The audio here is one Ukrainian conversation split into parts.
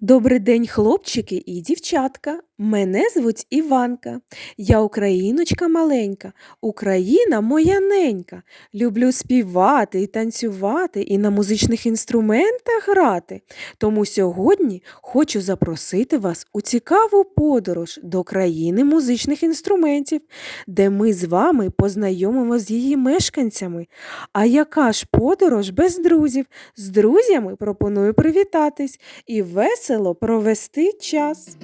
Добрий день, хлопчики і дівчатка. Мене звуть Іванка. Я україночка маленька, Україна моя ненька. Люблю співати і танцювати, і на музичних інструментах грати. Тому сьогодні хочу запросити вас у цікаву подорож до країни музичних інструментів, де ми з вами познайомимося з її мешканцями. А яка ж подорож без друзів? З друзями пропоную привітатись і весело провести час.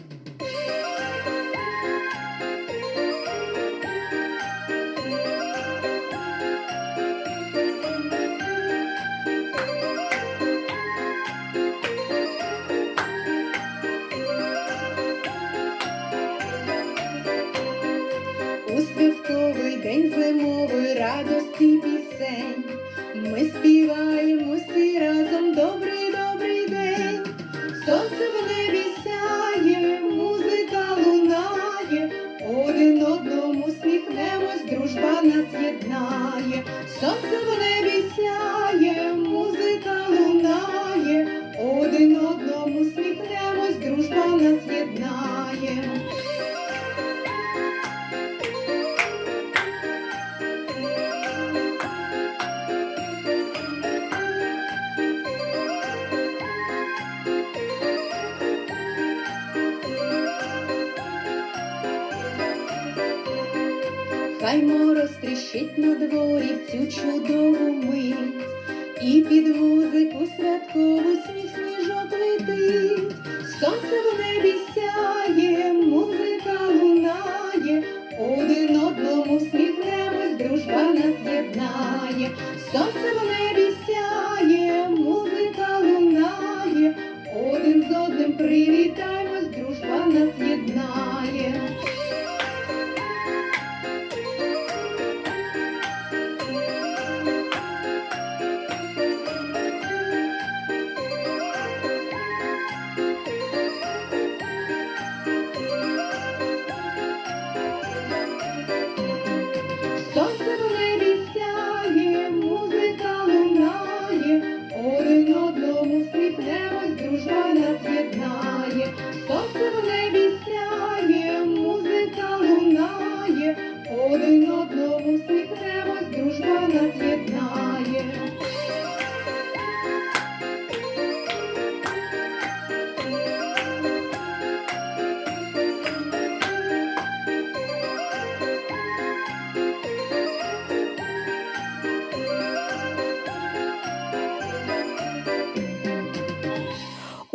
У святковий день зимовий радості пісень. Ми співаємо всі разом добрий, єднає. Сонце в Хай мороз тріщить на дворі цю чудову мить, і під музику святкову сміх сніжок летить, сонце в небі сяє, музика лунає, один одному сміхнемось, дружба нас єднає, сонце в небі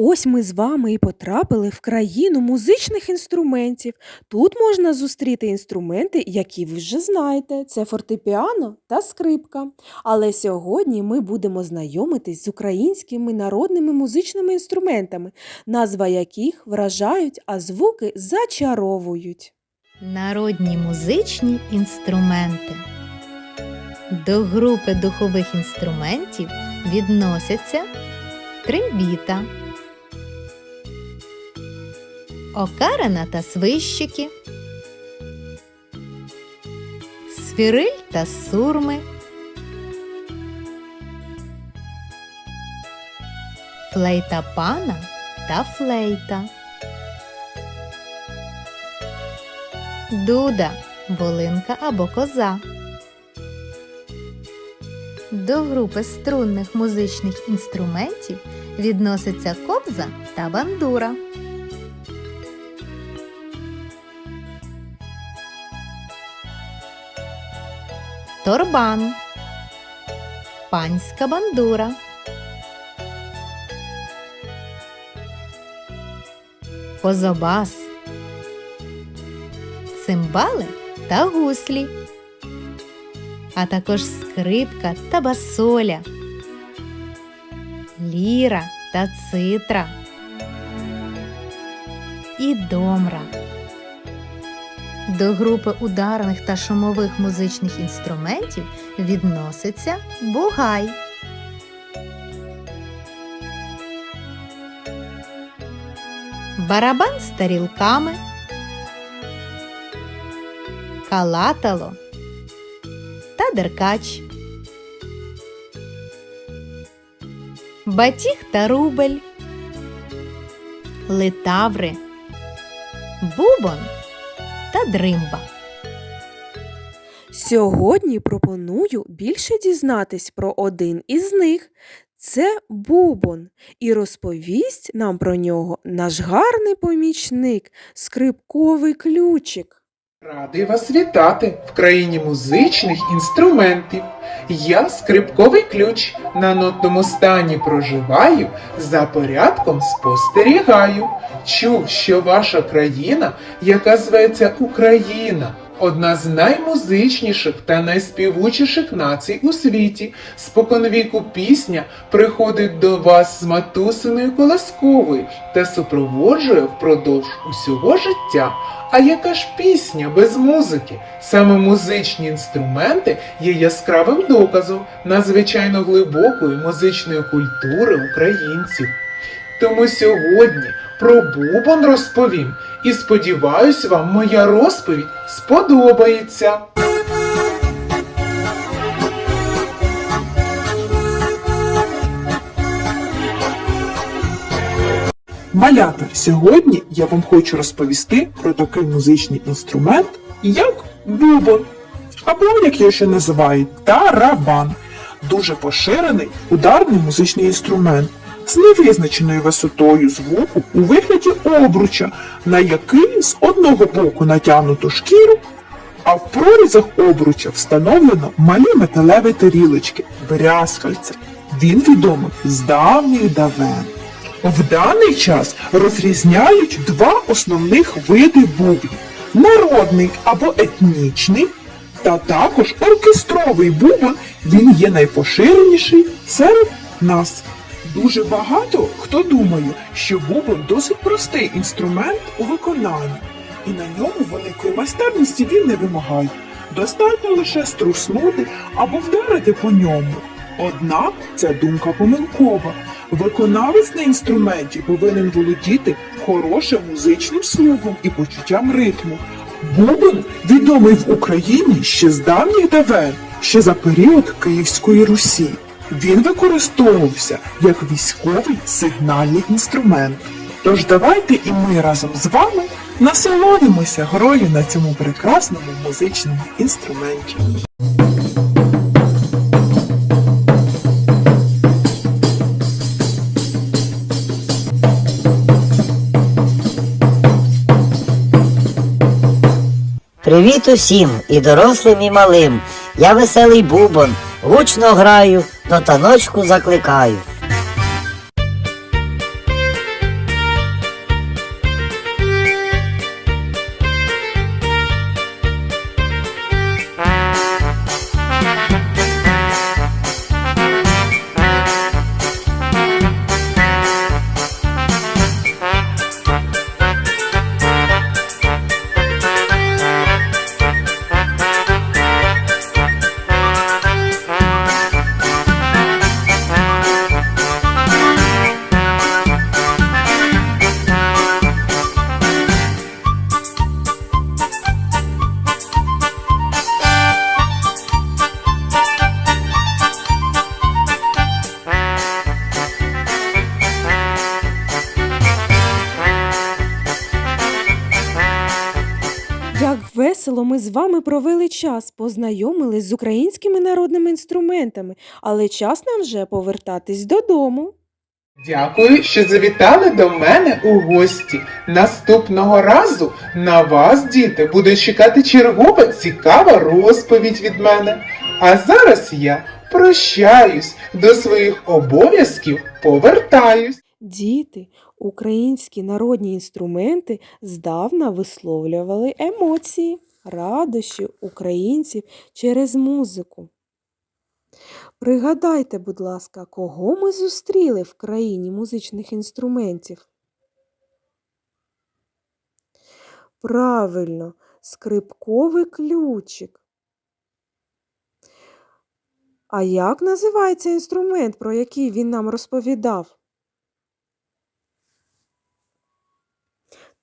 Ось ми з вами і потрапили в країну музичних інструментів. Тут можна зустріти інструменти, які ви вже знаєте. Це фортепіано та скрипка. Але сьогодні ми будемо знайомитись з українськими народними музичними інструментами, назва яких вражають, а звуки зачаровують. Народні музичні інструменти. До групи духових інструментів відносяться трембіта, окарина та свищики, свіриль та сурми, флейта пана та флейта. Дуда, волинка або коза. До групи струнних музичних інструментів відносяться кобза та бандура. Торбан. Панська бандура. Козобас цимбали та гуслі, а також скрипка та басоля, ліра та цитра і домра. До групи ударних та шумових музичних інструментів відноситься бугай. Барабан з тарілками калатало та деркач. Батіг та рубель, литаври, бубон та дримба. Сьогодні пропоную більше дізнатись про один із них. Це Бубон, і розповість нам про нього наш гарний помічник, скрипковий ключик. Радий вас вітати в країні музичних інструментів. Я скрипковий ключ на нотному стані проживаю, за порядком спостерігаю. Чув, що ваша країна, яка зветься Україна, одна з наймузичніших та найспівучіших націй у світі. Споконвіку пісня приходить до вас з матусиною колосковою та супроводжує впродовж усього життя. А яка ж пісня без музики? Саме музичні інструменти є яскравим доказом надзвичайно глибокої музичної культури українців. Тому сьогодні про бубон розповім і сподіваюсь, вам моя розповідь сподобається. Малята, сьогодні я вам хочу розповісти про такий музичний інструмент, як бубон, або як його ще називають тарабан. Дуже поширений ударний музичний інструмент з невизначеною висотою звуку у вигляді обруча, на який з одного боку натягнуто шкіру, а в прорізах обруча встановлено малі металеві тарілочки, брязкальця. Він відомий з давніх давен. В даний час розрізняють два основних види бубнів: народний або етнічний, та також оркестровий бубон. Він є найпоширеніший серед нас. Дуже багато хто думає, що бубон досить простий інструмент у виконанні, і на ньому великої майстерності він не вимагає. Достатньо лише струснути або вдарити по ньому. Однак ця думка помилкова. Виконавець на інструменті повинен володіти хорошим музичним слухом і почуттям ритму. Бубон відомий в Україні ще з давніх давен, ще за період Київської Русі. Він використовувався як військовий сигнальний інструмент. Тож давайте і ми разом з вами насолодимося грою на цьому прекрасному музичному інструменті. Привіт усім, і дорослим, і малим. Я веселий бубон, гучно граю, до таночку закликаю. Весело ми з вами провели час, познайомились з українськими народними інструментами, але час нам вже повертатись додому. Дякую, що завітали до мене у гості. Наступного разу на вас, діти, буде чекати чергова цікава розповідь від мене. А зараз я прощаюсь до своїх обов'язків, повертаюсь. Діти, українські народні інструменти здавна висловлювали емоції, радощі українців через музику. Пригадайте, будь ласка, кого ми зустріли в країні музичних інструментів? Правильно, скрипковий ключик. А як називається інструмент, про який він нам розповідав?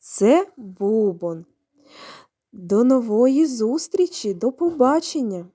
Це бубон. До нової зустрічі, до побачення!